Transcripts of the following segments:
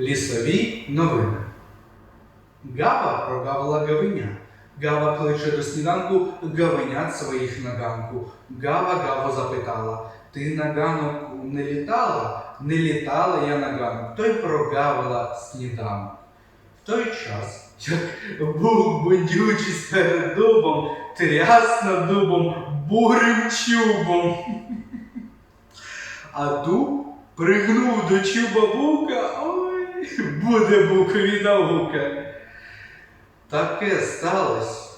Лісові новини. Гава прогавила гавиня. Гава кличе до сніданку гавинят своїх на ганку. Гава Гаву запитала: Ти на ганок не літала? Не літала я на ганок, то й прогавила сніданок. В той час, як був бодючий перед дубом, тряс дубом бурим чубом. А дуб пригнув до чуба бука, буде букові наука. Таке сталося,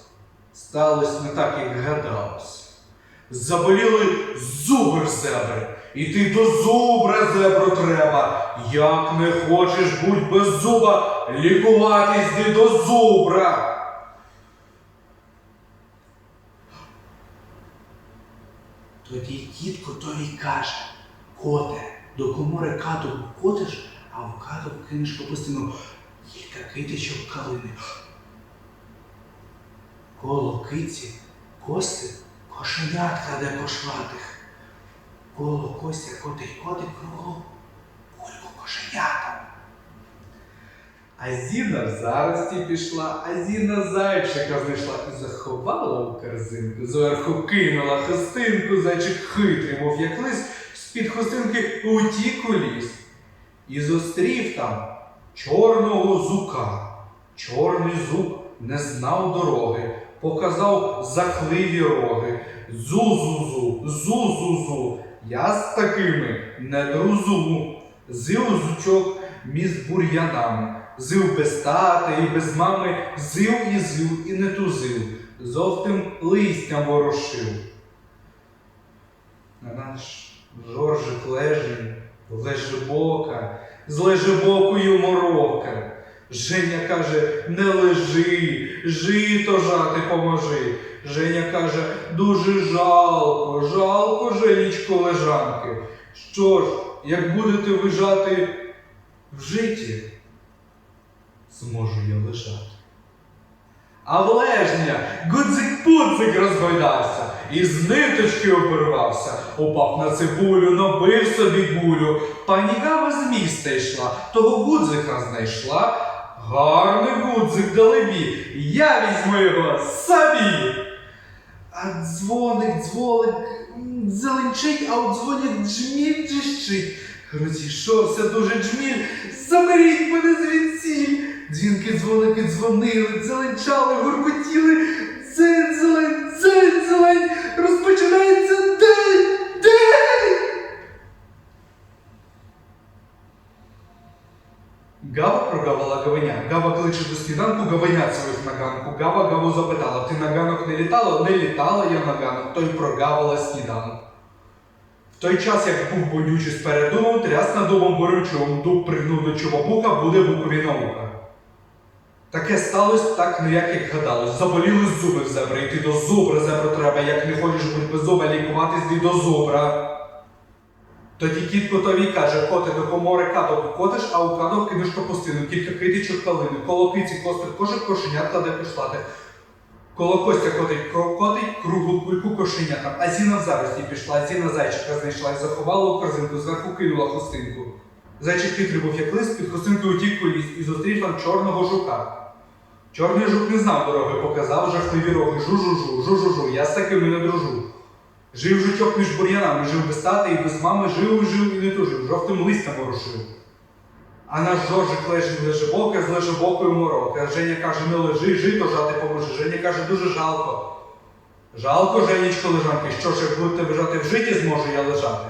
сталося не так, як гадалось. Заболіли зуби в зебри. Іти до зубра зебру треба. Як не хочеш будь без зуба, лікуватись йди до зубра. Тоді тітко тобі каже, коте, до комори кату котиш, а в кату кинеш капустину кілька китичок калини. Коло киці, кости, кошенят кладе кошлатих. Коло костя котить котик кругом, кульку кошенятам. А Зіна в зарості пішла, а Зіна зайчика знайшла і заховала у корзинку, зверху кинула хустинку, зайчик хитрий, мов як лис, з-під хустинки утік у ліс. І зустрів там чорного зука. Чорний зуб не знав дороги, показав захливі роги. Зу-зу-зу, зу-зу-зу, я з такими не друзу. Зив зучок між бур'янами, зив без тата і без мами, зив і зив і не тузив, зовтим листям ворошив. А наш Жоржик лежить, лежебока, з лежебокою морока. Женя каже, не лежи, жито жати поможи. Женя каже, дуже жалко, жалко, Женечко лежанки. Що ж, як будете ви жати в житті, зможу я лежати. А лежня гудзик-пудзик розгойдався, і з ниточки обірвався, упав на цибулю, набив собі гулю. Пані Гава з міста йшла, того гудзика знайшла. Гарний гудзик далебі, я візьму його собі. А дзвоник, дзвоник, зеленчить, а у дзвоні джміль джищить. Розійшовся дуже джміль, заберіть мене звідсіль. Дзвінки, дзвоники дзвонили, зеленчали, гуркотіли. Дзень, зелень, дзень, зелень, розпочинається день, день. Гава прогавила гавиня. Гава кличе до сніданку гавинят своїх на ганку. Гава Гаву запитала, ти на ганок не літала? Не літала я на ганок, то й прогавила сніданок. В той час, як був болючий дубом, тряс над дубом борючом, дуб пригнув до чубабука, буде букові наука. Таке сталося так не як, як гадалось. Заболіли зуби в зебри, йти до зубра зебру треба, як не хочеш бути без зуба, лікуватись йди до зубра. Тоді тітко тобі каже, коти до комори каток котиш, а у каток кинеш капустину, кілька китичок калини, коло киці костик кошик, кошенят кладе пошлати. Коло костя котить кро- круглу кульку кошенятам, а зіна в зарості пішла, зіна зайчика знайшла і заховала у корзинку, зверху кинула хустинку. Зайчик хитрий був як лист, під хустинкою утік у ліс і зустрів там чорного жука. Чорний жук не знав дороги, показав жахливі роги. Жу-жу-жу, жу-жу-жу, я з такими не дружу. Жив жучок між бур'янами, жив без тата і без мами, жив, жив і не тужив, жовтим листям ворушив. А наш Жоржик лежить лежебока з лежебокою морока. Женя каже, не лежи, жито жати поможе. Женя каже, дуже жалко. Жалко, Женечко лежанки, що ж, як будете лежати в житті, зможу я лежати.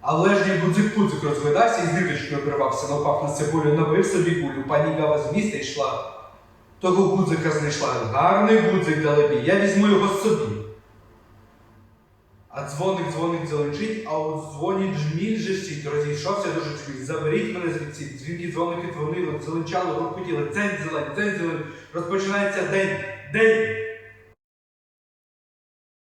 А в лежній гудзик-пудзик розглядався і з ниточкою обривався, напав на цибулю, набив собі гулю. Пані Гава з міста йшла. Того гудзика знайшла. Гарний гудзик далебі, я візьму його собі. А дзвоник, дзвоник зеленчить, а от дзвоні джміль жестить. Розійшовся дуже джміль. Заберіть мене звідси. Дзвінки, дзвоники дзвонили, зеленчали, гуркотіли. Дзень зелень, дзень зелень. Розпочинається день, день,